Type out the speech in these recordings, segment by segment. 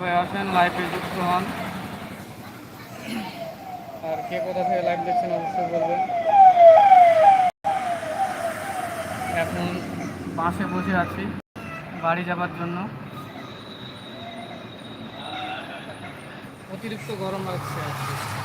সবাই আসেন লাইভে যুক্ত হন। আর কে কোথা থেকে লাইভ দেখছেন অবশ্যই বলবেন। এখন বাসে বসে আছি, বাড়ি যাবার জন্য। অতিরিক্ত গরম লাগছে আজকে।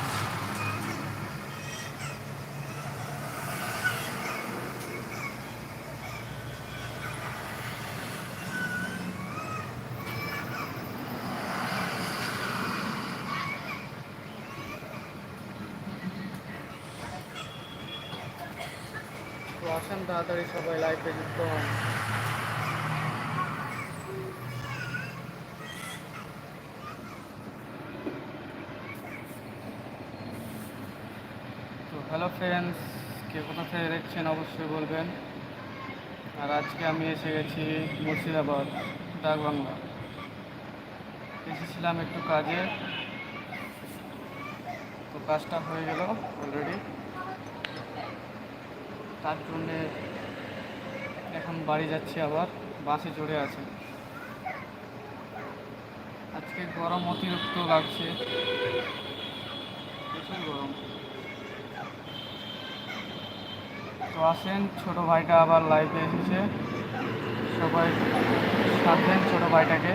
তো আসেন তাড়াতাড়ি সবাই লাইফে যুক্ত হন। তো হ্যালো ফ্রেন্ডস কে কোথা থেকে দেখছেন অবশ্যই বলবেন। আর আজকে আমি এসে গেছি মুর্শিদাবাদ ডাকবাংলা এসেছিলাম একটু কাজে। তো কাজটা হয়ে গেল অলরেডি তার জন্যে এখন বাড়ি যাচ্ছি আবার, বাসে চড়ে আছে। আজকে গরম অতিরিক্ত লাগছে। প্রচুর গরম। তো আসেন, ছোটো ভাইটা আবার লাইভে এসেছে। সবাই সাথেন ছোটো ভাইটাকে।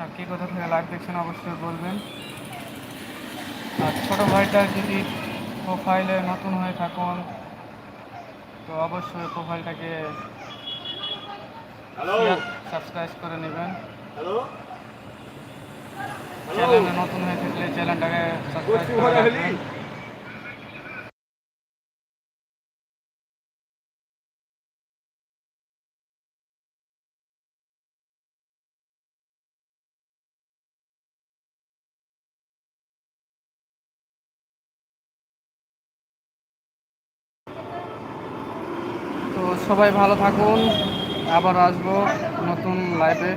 আর কে কোথা থেকে লাইভ দেখছেন অবশ্যই বলবেন। আর ছোটো ভাইটার যদি প্রোফাইলে নতুন হয়ে থাকুন তো অবশ্যই প্রোফাইলটাকে সাবস্ক্রাইব করে নেবেন। চ্যানেলে নতুন হয়ে থাকলে চ্যানেলটাকে সাবস্ক্রাইব করে সবাই ভালো থাকুন। আবার আসব নতুন লাইভে